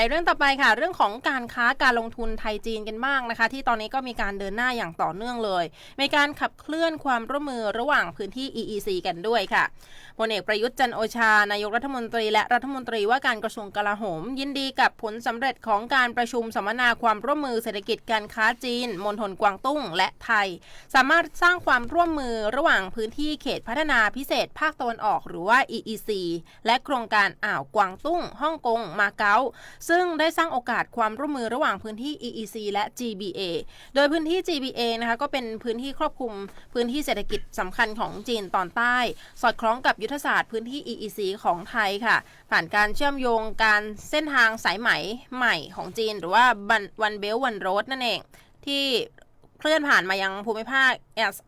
ไปเรื่องต่อไปค่ะ เรื่องของการค้าการลงทุนไทยจีนกันบ้างนะคะ ที่ตอนนี้ก็มีการเดินหน้าอย่างต่อเนื่องเลยมีการขับเคลื่อนความร่วมมือระหว่างพื้นที่ EEC กันด้วยค่ะพลเอกประยุทธ์จันโอชานายกรัฐมนตรี และรัฐมนตรีว่าการกระทรวงกลาโหม ยินดีกับผลสำเร็จของการประชุมสัมมนาความร่วมมือเศรษฐกิจการค้าจีนมณฑลกวางตุ้ง และไทย สามารถสร้างความร่วมมือระหว่างพื้นที่เขตพัฒนาพิเศษภาคตะวันออกหรือว่า EEC และโครงการอ่าวกวางตุ้งฮ่องกงมาเก๊าซึ่งได้สร้างโอกาสความร่วมมือระหว่างพื้นที่ EEC และ GBA โดยพื้นที่ GBA นะคะก็เป็นพื้นที่ครอบคลุมพื้นที่เศรษฐกิจสำคัญของจีนตอนใต้ สอดคล้องกับยุทธศาสตร์พื้นที่ EEC ของไทยค่ะ ผ่านการเชื่อมโยงการเส้นทางสายไหมใหม่ของจีน หรือว่าวันเบลวันโรดนั่นเองที่ เคลื่อนผ่านมายังภูมิภาค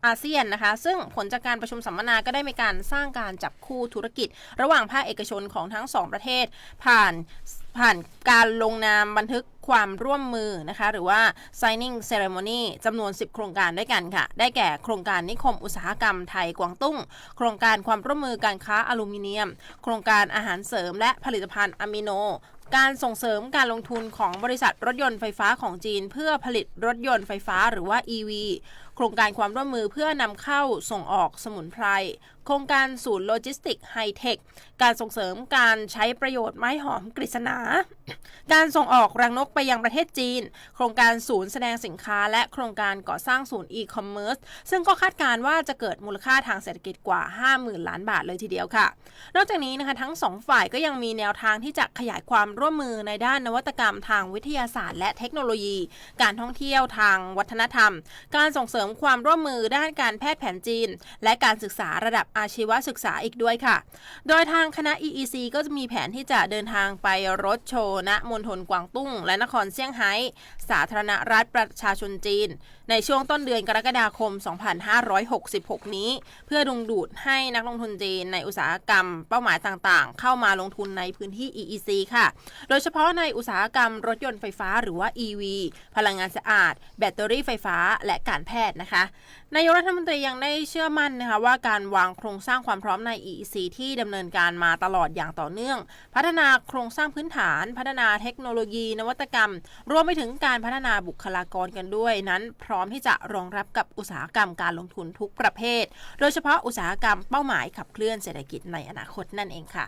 อาเซียนนะคะ ซึ่งผลจากการประชุมสัมมนาก็ได้มีการสร้างการจับคู่ธุรกิจ ระหว่างภาคเอกชนของทั้งสองประเทศ ผ่านผ่านการลงนามบันทึกความร่วมมือนะคะ หรือว่า signing ceremony จำนวน 10 โครงการด้วยกันค่ะ ได้แก่โครงการนิคมอุตสาหกรรมไทยกวางตุ้ง โครงการความร่วมมือการค้าอลูมิเนียม โครงการอาหารเสริมและผลิตภัณฑ์อะมิโน การส่งเสริมการลงทุนของบริษัทรถยนต์ไฟฟ้าของจีน เพื่อผลิตรถยนต์ไฟฟ้าหรือว่า EV โครงการความร่วมมือเพื่อนำเข้าส่งออกสมุนไพร โครงการศูนย์โลจิสติกไฮเทค การส่งเสริมการใช้ประโยชน์ไม้หอมกฤษณา การส่งออกรังนกไปยังประเทศจีน โครงการศูนย์แสดงสินค้า และโครงการก่อสร้างศูนย์อีคอมเมิร์ซ ซึ่งก็คาดการว่าจะเกิดมูลค่าทางเศรษฐกิจกว่า 50,000 ล้านบาทเลยทีเดียวค่ะ นอกจากนี้นะคะทั้งสองฝ่ายก็ยังมีแนวทางที่จะขยายความร่วมมือในด้านนวัตกรรมทางวิทยาศาสตร์ และเทคโนโลยี การท่องเที่ยวทางวัฒนธรรม การส่งเสริมริมความร่วมมือด้านการแพทย์แผนจีน และการศึกษาระดับอาชีวศึกษาอีกด้วยค่ะ โดยทางคณะ EEC ก็จะมีแผนที่จะเดินทางไปรถโชว์ณมณฑลกวางตุ้ง และนครเซี่ยงไฮ้ สาธารณรัฐประชาชนจีน ในช่วงต้นเดือนกรกฎาคม 2566 นี้ เพื่อดึงดูดให้นักลงทุนจีนในอุตสาหกรรมเป้าหมายต่างๆ เข้ามาลงทุนในพื้นที่ EEC ค่ะ โดยเฉพาะในอุตสาหกรรมรถยนต์ไฟฟ้าหรือว่า EV พลังงานสะอาด แบตเตอรี่ไฟฟ้าและการแพทย์นะคะ นายกรัฐมนตรียังได้เชื่อมั่นนะคะว่าการวางโครงสร้างความพร้อมใน EEC ที่ดำเนินการมาตลอดอย่างต่อเนื่อง พัฒนาโครงสร้างพื้นฐาน พัฒนาเทคโนโลยี นวัตกรรม รวมไปถึงการพัฒนาบุคลากรกันด้วย นั้นพร้อมที่จะรองรับกับอุตสาหกรรมการลงทุนทุกประเภท โดยเฉพาะอุตสาหกรรมเป้าหมายขับเคลื่อนเศรษฐกิจในอนาคตนั่นเองค่ะ